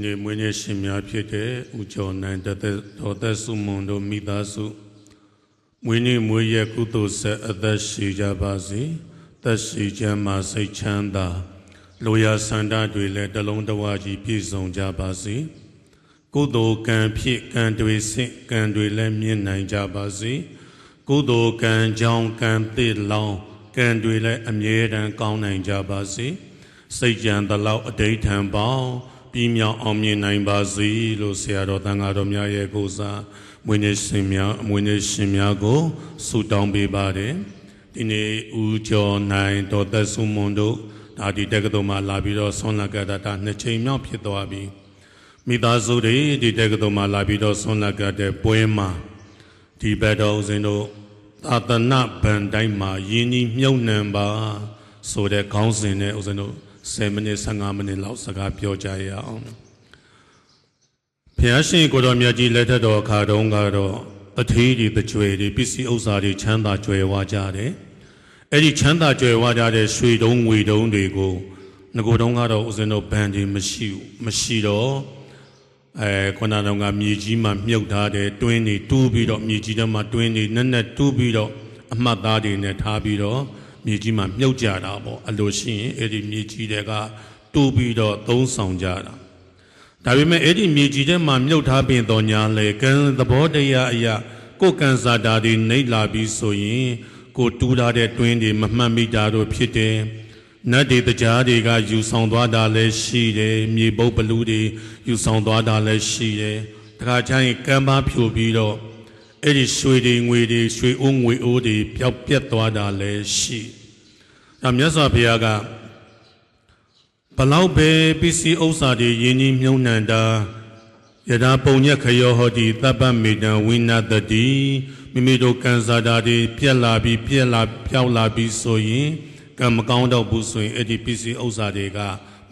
ဒီနေ့မွေးနေ့ရှင်များဖြစ်တဲ့ဦးကျော်နိုင်တသက်တော်သက်စုမွန်တို့မိသားစုမွေးနေ့မွေးရက်ကုသိုလ်ဆက်အသက်ရှိကြပါစေသက်ရှိချမ်းသာစိတ်ချမ်းသာလိုရာဆန္ဒတွေလည်းတစ်လုံးတစ်ဝါကြီးပြည့်စုံကြပါစေကုသိုလ်ကံဖြစ်ကံတွေဆင့်ကံတွေလည်းမြင့်နိုင်ကြပါစေကုသိုလ်ကံကြောင့်ကံသစ်လောင်းကံတွေလည်းအမြဲတမ်းကောင်းနိုင်ကြပါစေစိတ်ကြံတလောက်အတိဋ္ဌံပေါင်း ပြီးမြောက်အောင်မြင်နိုင်ပါစေလို့ဆရာတော်တန်ဃာတော်များရဲ့ကိုယ်စားမွေးနေ့ရှင်များအမွေးနေ့ရှင်များကိုဆုတောင်းပေးပါတယ်ဒီနေ့ဦးကျော်နိုင်တော်သက်ဆုမွန်တို့ဒါဒီတက္ကသိုလ်မှာလာပြီးတော့ဆွမ်းလက်ကတာတာနှစ်ချိန်မြောက်ဖြစ်သွားပြီမိသားစုတွေဒီတက္ကသိုလ်မှာလာပြီးတော့ဆွမ်းလက်ကတဲ့ပွဲမှာဒီဘက်တော်ဦးဇင်းတို့သာသနာဗန်တိုင်းမှာယင်းကြီးမြုံနှံပါဆိုတဲ့ခေါင်းစဉ်နဲ့ဦးဇင်းတို့ 10မိနစ်15မိနစ်လောက်စကားပြောကြရအောင်ဘုရားရှင်ကိုတော်မြတ်ကြီးလက်ထက်တော်အခါတုန်းကတော့တထေးတွေတကြွယ်တွေပစ္စည်းဥစ္စာတွေချမ်းသာကြွယ်ဝကြတယ်အဲ့ဒီချမ်းသာကြွယ်ဝကြတဲ့ရွှေတုံးငွေတုံးတွေကိုငကိုတုံးကတော့ဦးဇင်းတို့ဘန်တွေမရှိဘူးမရှိတော့အဲခုနကတော့ကမြေကြီးမှာမြုပ်ထားတဲ့တွင်းတွေတူးပြီးတော့မြေကြီးထဲမှာတွင်းတွေနက်နက်တူးပြီးတော့အမှတ်သားတွေနဲ့ထားပြီးတော့ မြေကြီးမှာမြုပ်ကြတာပေါ့အလိုရှိရင်အဲ့ဒီမြေကြီးတွေကတူးပြီးတော့သုံးဆောင်ကြတာဒါပေမဲ့အဲ့ဒီမြေကြီးထဲမှာမြုပ်ထားပင်တော်ညာလေကံသဘောတရားအရာကိုယ်ကံစားတာတွေနှိပ်လာပြီးဆိုရင်ကိုတူးထားတဲ့တွင်းတွေမမှတ်မိတာတို့ဖြစ်တယ်နတ်တွေတရားတွေကယူဆောင်သွားတာလည်းရှိတယ်မြေပုတ်ပလူတွေယူဆောင်သွားတာလည်းရှိတယ်တခါကျရင်ကံပါဖြိုပြီးတော့ အဲ့ဒီရွှေတွေငွေတွေရွှေအိုးငွေအိုးတွေပျောက်ပြက်သွားတာလည်းရှိဒါမြတ်စွာဘုရားကဘလောက်ပဲပစ္စည်းဥစ္စာတွေယင်းကြီးမြုံနှံတာယထာပုံညက်ခယောဟောတိတပ္ပမေတံဝိနတတိမိမိတို့ကံစားတာတွေပြက်လာပြီးပြက်လာပျောက်လာပြီးဆိုရင်ကံမကောင်းတော့ဘူးဆိုရင်အဲ့ဒီပစ္စည်းဥစ္စာတွေက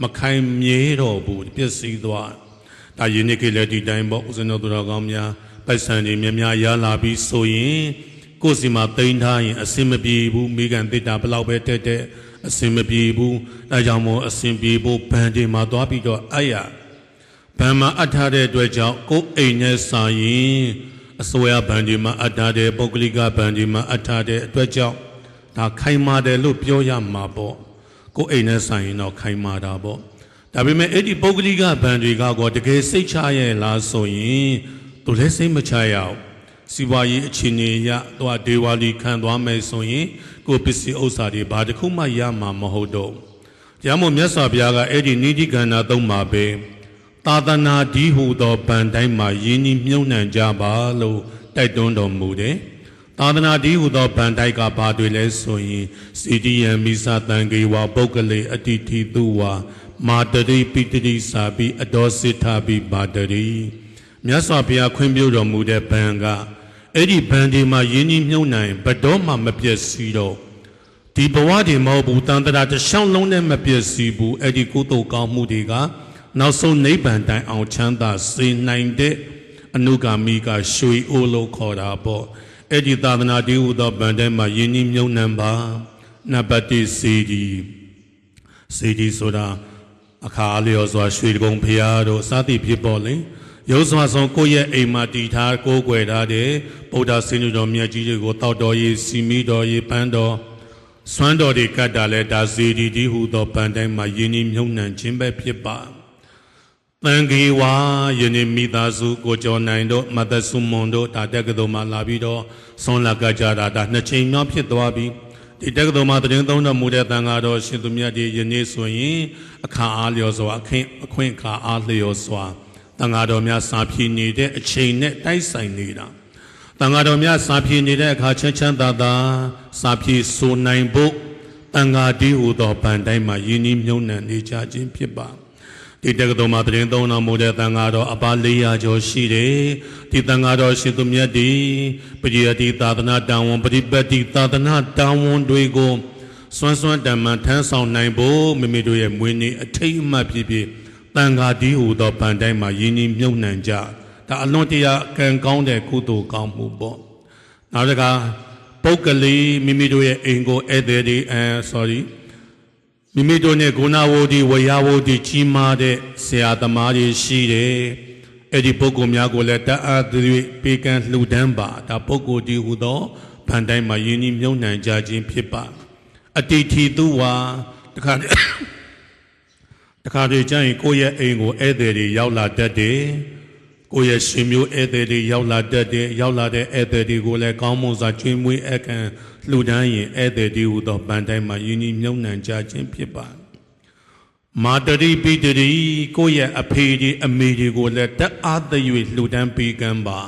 မခိုင်မြဲတော့ဘူးပျက်စီးသွားဒါယင်းနေ့ကလည်းဒီတိုင်းပေါ့ဥစဉ်တော်သူတော်ကောင်းများ ပိုက်ဆံတွေများများရလာပြီးဆိုရင်ကိုယ်စီမှာတိန်ထားရင်အစင်မပြေဘူးမိကန်တိတာဘလောက်ပဲတက်တဲ့အစင်မပြေဘူးအဲကြောင့်မို့အစင်ပြေဖို့ဘန်တွေမှာသွားပြီးတော့အဲ့ရဘန်မှာအပ်ထားတဲ့အတွက်ကြောင့်ကိုယ်အိမ်နဲ့စာရင်အစိုးရဘန်တွေမှာအပ်ထားတဲ့ပုဂ္ဂလိကဘန်တွေမှာအပ်ထားတဲ့အတွက်ကြောင့်ဒါခိုင်မာတယ်လို့ပြောရမှာပေါ့ကိုယ်အိမ်နဲ့ဆိုင်ရင်တော့ခိုင်မာတာပေါ့ဒါပေမဲ့အဲ့ဒီပုဂ္ဂလိကဘန်တွေကကောတကယ်စိတ်ချရဲ့လားဆိုရင် သူလည်းစိတ်မချရအောင်စီးပွားရေးအခြေအနေအရတော့ဒေဝါလီခံသွားမယ်ဆိုရင်ကိုယ်ပစ္စည်းဥစ္စာတွေဘာတစ်ခုမှရမှာမဟုတ်တော့။တရားမို့မြတ်စွာဘုရားကအဲ့ဒီနိတိကန္နာသုံးပါပဲသာသနာဒီဟူသောဗန်တိုင်းမှာယင်းကြီးမြုံနှံကြပါလို့တိုက်တွန်းတော်မူတယ်။သာသနာဒီဟူသောဗန်တိုက်ကဘာတွေလဲဆိုရင်စီတီယံမိစာတန်ကေဝါပုဂ္ဂလေအတိတိသူဝါမာတရိပိတရိစာပိအတော်စိထပိပါတရိ မြတ်စွာဘုရားခွင့်ပြုတော်မူတဲ့ဗန်ကအဲ့ဒီဗန်ဒီမှာယင်းကြီးမြုံနိုင်ဘတော်မှမပြည့်စည်တော့ဒီဘဝဒီမဟုတ်ဘူးတန်တရာတစ်ချောင်းလုံးနဲ့မပြည့်စည်ဘူးအဲ့ဒီကုသိုလ်ကောင်းမှုတွေကနောက်ဆုံးနိဗ္ဗာန်တိုင်အောင်ချမ်းသာစေနိုင်တဲ့အနုဂါမိကရွှေအိုးလို့ခေါ်တာပေါ့အဲ့ဒီသာသနာတည်ဟူသောဗန်ထဲမှာယင်းကြီးမြုံနှံပါနံပါတ်1စီဒီစီဒီဆိုတာအခါအလျော်စွာရွှေကုံဖရာတို့စသည်ဖြစ်ပေါ်လေ ရုပ်စွာဆုံးကိုယ့်ရဲ့အိမ်မှာတည်ထားကိုးကွယ်ထားတဲ့ဗုဒ္ဓဆင်းရဲတော်မြတ်ကြီးတွေကိုတောက်တော်ရေးစီမီတော်ရေးပန်းတော်စွမ်းတော်တွေကတ်တာလဲဒါစီဒီဒီဟူသောပန်းတိုင်းမှာယင်းဤမြုံနှံခြင်းပဲဖြစ်ပါတန်ခေဝါယနေ့မိသားစုကိုကျော်နိုင်တို့မသက်စုမွန်တို့ဒါတက်ကတော်မှာလာပြီးတော့ဆွန်လာကကြတာဒါနှစ်ချိန်မြောက်ဖြစ်သွားပြီဒီတက္ကသိုလ်မှာတရင်သုံးတော်မူတဲ့တန်ဃာတော်ရှင်သူမြတ်ဒီယနေ့ဆိုရင်အခါအားလျော်စွာအခင်းအခွင့်အခါအားလျော်စွာ တန်ဃာတော်များစာဖြည်နေတဲ့အချိန်နဲ့တိုက်ဆိုင်နေတာတန်ဃာတော်များစာဖြည်နေတဲ့အခါချမ်းချမ်းသာသာစာဖြည်ဆိုနိုင်ဖို့တန်ဃာတီးဟူသောဗန်တိုင်းမှာယင်းဤမြုံနှံနေကြခြင်းဖြစ်ပါဒီတက္ကသိုလ်မှာတရင်သုံးတော်မူတဲ့တန်ဃာတော်အပါ400ကျော်ရှိတယ်ဒီတန်ဃာတော်ရှင်သူမြတ်ဒီပရိယတိသာသနာတန်ဝန်ပရိပတ်တိသာသနာတန်ဝန်တွေကိုစွမ်းစွမ်းတမန်ထမ်းဆောင်နိုင်ဖို့မိမိတို့ရဲ့မွေးနေ့အထိတ်အမှတ်ဖြစ်ဖြစ် တန်ဃာဒီဟူသောဗန်တိုင်းမှာယင်းကြီးမြုပ်နှံကြဒါအလွန်တရာကံကောင်းတဲ့ကုသိုလ်ကောင်းမှုပေါ့နောက်တကပုဂ္ဂလိမိမိတို့ရဲ့အိမ်ကိုဧည့်သည်တွေအဲ sorry မမိမိတို့နဲ့ဂုဏဝဒီဝရဝဒီကြီးမားတဲ့ဆရာသမားတွေရှိတယ်အဲ့ဒီပုဂ္ဂိုလ်များကိုလည်းတအားသွေးပေးကမ်းလှူဒန်းပါဒါပုဂ္ဂိုလ်ဒီဟူသောဗန်တိုင်းမှာယဉ်ဤမြုံနှံကြခြင်းဖြစ်ပါအတိထီသူဝါတခါတည်းတ ခါတည်းကျရင်ကိုယ့်ရဲ့အိမ်ကိုဧည့်သည်တွေရောက်လာတတ်တယ်ကိုယ့်ရဲ့ရှင်မျိုးဧည့်သည်တွေရောက်လာတတ်တယ်ရောက်လာတဲ့ဧည့်သည်တွေကိုလည်းကောင်းမွန်စွာကျွေးမွေးအကန်လှူဒန်းရင်ဧည့်သည်တွေဟူသောဗန်တိုင်းမှာယဉ်ဤမြုံနှံကြခြင်းဖြစ်ပါမာတရိပိတရိကိုယ့်ရဲ့အဖေဒီအမေတွေကိုလည်းတအားသရွေလှူဒန်းပေးကမ်းပါ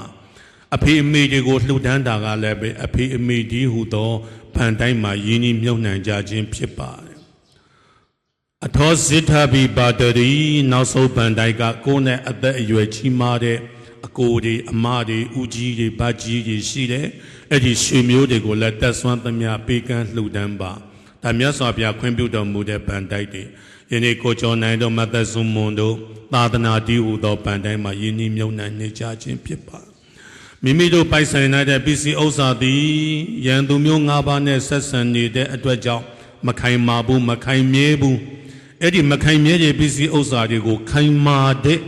အဖေအမေတွေကိုလှူဒန်းတာကလည်းပဲအဖေအမေဒီဟူသောဗန်တိုင်းမှာယဉ်ဤမြုံနှံကြခြင်းဖြစ်ပါတယ် အထောဇိထဘိပါတရီနောက်ဆုံးပန်တိုက်ကကိုယ်နဲ့အသက်အရွယ်ကြီးမားတဲ့အကိုတွေအမတွေဦးကြီးတွေဗတ်ကြီးတွေရှိတယ်အဲ့ဒီရွှေမျိုးတွေကိုလည်းတက်ဆွမ်းသမျှပေးကမ်းလှူဒန်းပါဒါမြတ်စွာဘုရားခွင့်ပြုတော်မူတဲ့ပန်တိုက်တွေယနေ့ကိုကျော်နိုင်တော်မတ်သက်စုံမွန်တို့သာသနာတည်ဟူသောပန်တိုင်းမှာယဉ်ဤမြုံနှံနေကြခြင်းဖြစ်ပါမိမိတို့ပိုက်ဆိုင်နိုင်တဲ့ပစ္စည်းဥစ္စာသည်ရန်သူမျိုး၅ပါးနဲ့ဆက်ဆံနေတဲ့အတွက်ကြောင့်မခိုင်မာဘူးမခိုင်မြဲဘူး အဲ့ဒီမခိုင်မြဲတဲ့ပစ္စည်းဥစ္စာတွေကိုခိုင်မာတဲ့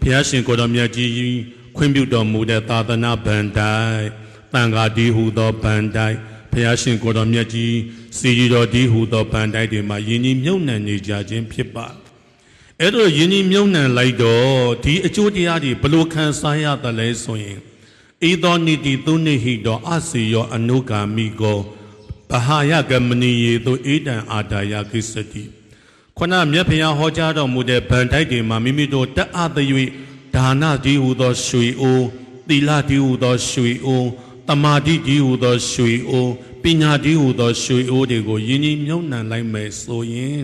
ဘုရားရှင်ကိုယ်တော်မြတ်ကြီးခွင့်ပြုတော်မူတဲ့သာသနာဗန္တိုင်တန်ဃာဒီဟူသောဗန္တိုင်ဘုရားရှင်ကိုယ်တော်မြတ်ကြီးစီရီတော်ဒီဟူသောဗန္တိုင်တွေမှာယဉ်ဤမြုံနှံနေကြခြင်းဖြစ်ပါအဲ့တော့ယင်းဒီမြုံနှံလိုက်တော့ဒီအကျိုးတရားတွေဘလို့ခံစားရတယ်လဲဆိုရင်ဧသောနိတိသုနိဟိတောအစီယောအနုဂါမိကောဘဟာယကမဏီယေသောဧတံအာဒါယကိစ္စတိ ခொနမြတ်ဖျားဟောကြားတော်မူတဲ့ဗန်တိုက်တွေမှာမိမိတို့တတ်အပ်၍ဒါနဒီဟူသောရွှေအိုးသီလဒီဟူသောရွှေအိုးတမာတိဒီဟူသောရွှေအိုးပညာဒီဟူသောရွှေအိုးတွေကိုယင်းဒီမြုံနှံလိုက်မယ်ဆိုရင်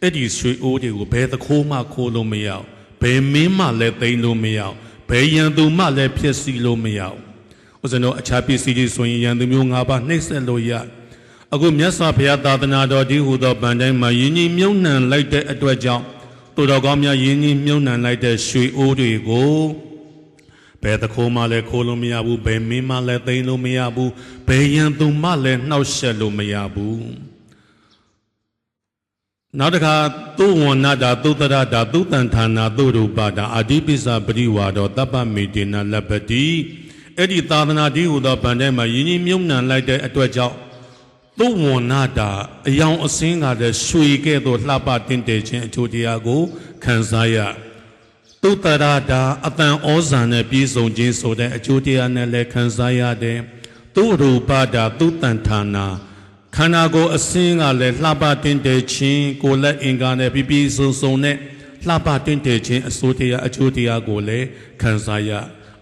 အဲ့ဒီရွှေအိုးတွေကိုဘယ်သခိုးမှခိုးလို့မရအောင်ဘယ်မင်းမှလည်းသိမ်းလို့မရအောင်ဘယ်ရန်သူမှလည်းဖျက်ဆီးလို့မရအောင်ဥစဉ်တော့အခြားပစ္စည်းတွေဆိုရင်ရန်သူမျိုး၅ပါးနှိမ့်ဆက်လို့ရ အခုမြတ်စွာဘုရားသာသနာတော်ဒီဟူသောဗန်တိုင်းမှာယဉ်ကြီးမြုံနှံလိုက်တဲ့အတွက်ကြောင့်သူတော်ကောင်းများယဉ်ကြီးမြုံနှံလိုက်တဲ့ရွှေအိုးတွေကိုဘယ်သခိုးမှလည်းခိုးလို့မရဘူးဘယ်မင်းမှလည်းသိမ်းလို့မရဘူးဘယ်ရန်သူမှလည်းနှောက်ယှက်လို့မရဘူးနောက်တစ်ခါသုဝဏတာသုတရတာသုတန်ဌာနာသုရူပတာအာတိပိစပရိဝါဒောတပ္ပမေတေနလပ္ပတိအဲ့ဒီသာသနာတည်းဟူသောဗန်ထဲမှာယဉ်ကြီးမြုံနှံလိုက်တဲ့အတွက်ကြောင့် သုဝဏတာအယောင်အစင်းကလည်းရွှေကဲ့သို့လှပတင်တယ်ခြင်းအကျိုးတရားကိုခံစားရသုတရတာအတန်ဩဇာနဲ့ပြည့်စုံခြင်းဆိုတဲ့အကျိုးတရားနဲ့လည်းခံစားရတယ်သုရူပတာသုတန်ဌာနာခန္ဓာကိုယ်အစင်းကလည်းလှပတင်တယ်ခြင်းကိုယ်လက်အင်္ဂါနဲ့ပြပြစုံစုံနဲ့လှပတင်တယ်ခြင်းအစိုးတရားအကျိုးတရားကိုလည်းခံစားရ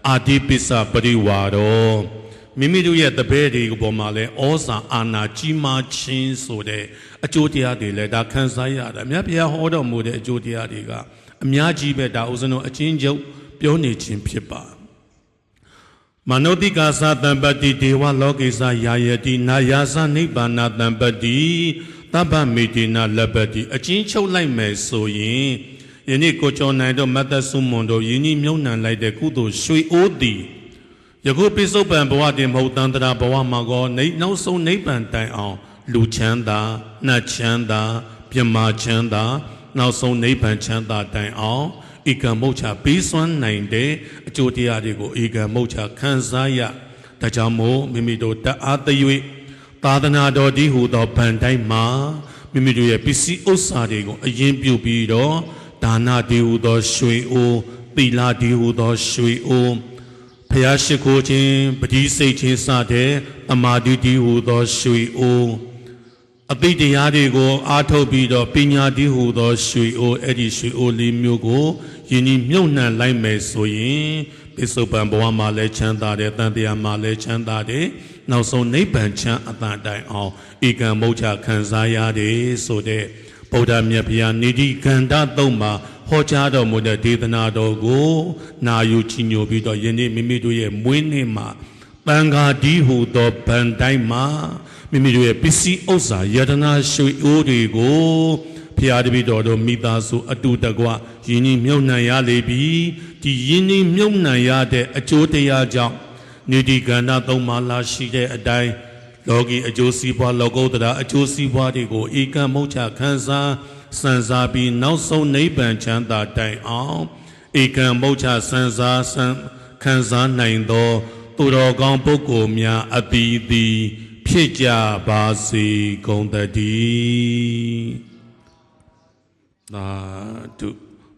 အာတိပစ္စပရိဝါရော မိမိတို့ရဲ့တပည့်တွေပေါ်မှာလည်းဩဇာအာဏာကြီးမားခြင်းဆိုတဲ့အကျိုးတရားတွေလည်းဒါခံစားရတယ်အမြတ်ဘုရားဟောတော်မူတဲ့အကျိုးတရားတွေကအများကြီးပဲဒါဥစဉ်တော့အချင်းချုပ်ပြောနေခြင်းဖြစ်ပါမနောတိကာသတံပတိဒေဝလောကိသယာယတိနာယာသနိဗ္ဗာနတံပတိတပ္ပမေတိနာလပ္ပတိအချင်းချုပ်လိုက်မယ်ဆိုရင်ယနေ့ကိုကျော်နိုင်တော့မတ္တဆုမွန်တို့ယင်းကြီးမြုံနှံလိုက်တဲ့ကုသိုလ်ရွှေအိုးသည် ယခုပိစုပန်ဘဝတင်မဟုတ်တန်တရာဘဝမှာကောနေနောက်ဆုံးနိဗ္ဗာန်တိုင်အောင် လူချမ်းသာနှတ်ချမ်းသာပြမချမ်းသာ နောက်ဆုံးနိဗ္ဗာန်ချမ်းသာတိုင်အောင်ဧကံမုတ်ချပေးစွမ်းနိုင်တဲ့အကျိုးတရားတွေကိုဧကံမုတ်ချခံစားရဒါကြောင့်မို့မိမိတို့တအားသရွေသာသနာတော်ဒီဟူသောဗန်တိုင်းမှာမိမိတို့ရဲ့ပစ္စည်းဥစ္စာတွေကိုအရင်ပြုပြီးတော့ဒါနဒီဟူသောရွှေအိုးသီလဒီဟူသောရွှေအိုး ဖျားရှိခိုးခြင်းပတိစိတ်ချင်းစတဲ့တမာတိတိဟူသောရွှေအိုးအသိတရားတွေကိုအားထုတ်ပြီးတော့ပညာတိဟူသောရွှေအိုးအဲ့ဒီရွှေအိုးလေးမျိုးကိုယဉ်ဤမြုပ်နှံလိုက်မယ်ဆိုရင်ပိစုပန်ဘဝမှာလည်းချမ်းသာတယ်တန်တရားမှာလည်းချမ်းသာတယ်နောက်ဆုံးနိဗ္ဗာန်ချမ်းအတန်တိုင်အောင်ဧကံမုတ်ချခံစားရတယ်ဆိုတဲ့ဗုဒ္ဓမြတ်ဗျာနိတိကန္တသုံးမှာ ဟောကြားတော်မူတဲ့ဒေသနာတော်ကိုနာယူချီညိုပြီးတော့ယနေ့မိမိတို့ရဲ့မွေးနေ့မှာတန်ဃာဒီဟူသောဗန်တိုင်းမှာမိမိတို့ရဲ့ပစ္စည်းဥစ္စာယတနာရွှေအိုးတွေကိုဖျားတပိတော်တို့မိသားစုအတူတကွယင်းကြီးမြုံနှံရလေပြီဒီယင်းကြီးမြုံနှံရတဲ့အကျိုးတရားကြောင့်နိတိကန္တသုံးပါးလာရှိတဲ့အတိုင်းလောကီအကျိုးစီးပွားလောကုတ္တရာအကျိုးစီးပွားတွေကိုဧကံမုတ်ချခံစား စံစားပြီးနောက်ဆုံးနိဗ္ဗာန်ချမ်းသာတိုင်အောင်ဧကံမုတ်ချစံစားစံခံစားနိုင်သော သူတော်ကောင်းပုဂ္ဂိုလ်များအပီးသီးဖြစ်ကြပါစေကုန်သတည်းသာဓု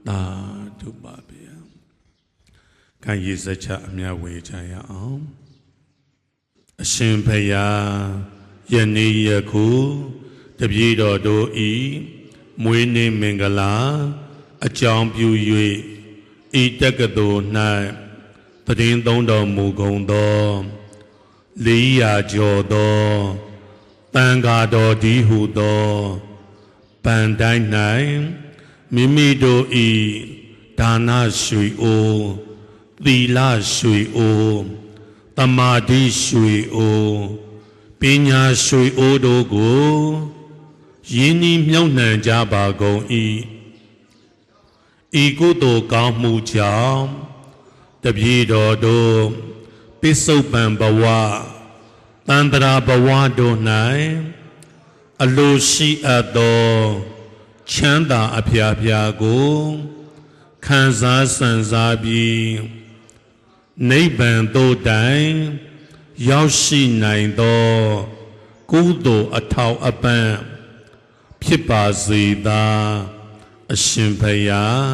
သာဓုပါဗျာခံရည်စချအမြဝေချရအောင်အရှင်ဖယားယနေ့ယခုတပည့်တော်တို့ဤ မွေးနေ့မင်္ဂလာအကြောင်းပြု၍ဤတက္ကသိုလ်၌တည်င်းသုံးတော်မူကုန်သောလေးရာကျော်သောတန်ဃာတော်ဒီဟုသောပန်တိုင်း၌မိမိတို့ဤဒါနရွှေအိုးသီလရွှေအိုးတမာတိရွှေအိုပညာရွှေအိုတို့ကို ယင်းဤမြုံနှံကြပါကုန်၏ဤကုသိုလ်ကောင်းမှုကြောင့်တပြေတော်တို့ပစ္စုပန်ဘဝတန္တရာဘဝတို့၌အလိုရှိအပ်သောချမ်းသာအဖျားဖျားကိုခံစားစံစားပြီးနိဗ္ဗာန်သို့တိုင်ရောက်ရှိနိုင်သောကုသိုလ်အထောက်အပံ့ ဖြစ်ပါစေသာအရှင်ဖယား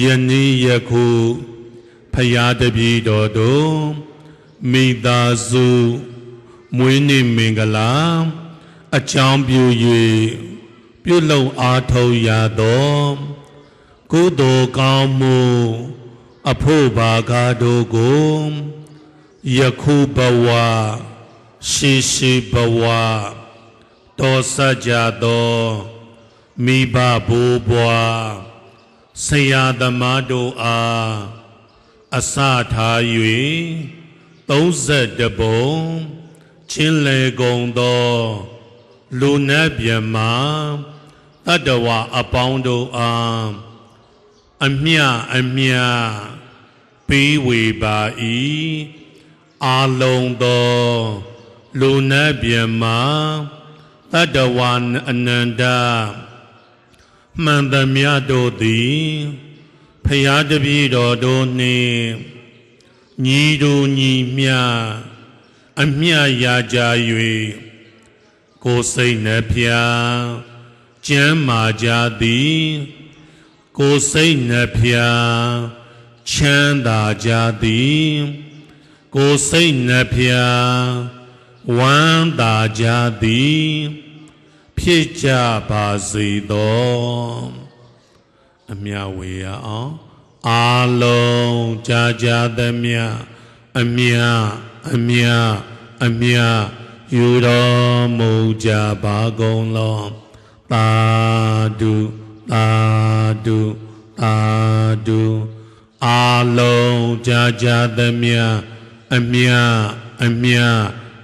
ယနေ့ယခုဖယားတပည့်တော်တို့မိသားစုမွေးနေ့မင်္ဂလာအကြောင်းပြု၍ပြုလုပ်အားထုတ်ရသောကုသိုလ်ကောင်းမှုအဖို့ဘာကားတို့ကိုယခုဘဝရှိရှိဘဝ တောစကြသောမိဘဘိုးဘွားဆရာသမားတို့အားအစထား၍32ပုံချင်းလေကုန်သောလူနတ်မြမတတ္တဝအပေါင်းတို့အားအမြအမြပေးဝေပါ၏အာလုံးသောလူနာပြမတ တ္တဝအနန္တမှန်သမျှတို့သည်ဖရာတပည့်တော်တို့နှင့်ညီတို့ညီမျှအမြရာကြ၍ကိုယ်စိတ်နှဖျားကျမ်းမာကြသည်ကိုယ်စိတ်နှဖျားချမ်းသာကြသည်ကိုယ်စိတ်နှဖျား ဝမ်းသာကြသည်ဖြစ်ကြပါစေသောအမြဝေရအောင်အာလုံးကြာကြာသမျှအမြအမြအမြယူတော်မူကြပါကုန်လောသာဓုသာဓုသာဓုအာလုံးကြာကြာသမျှအမြအမြ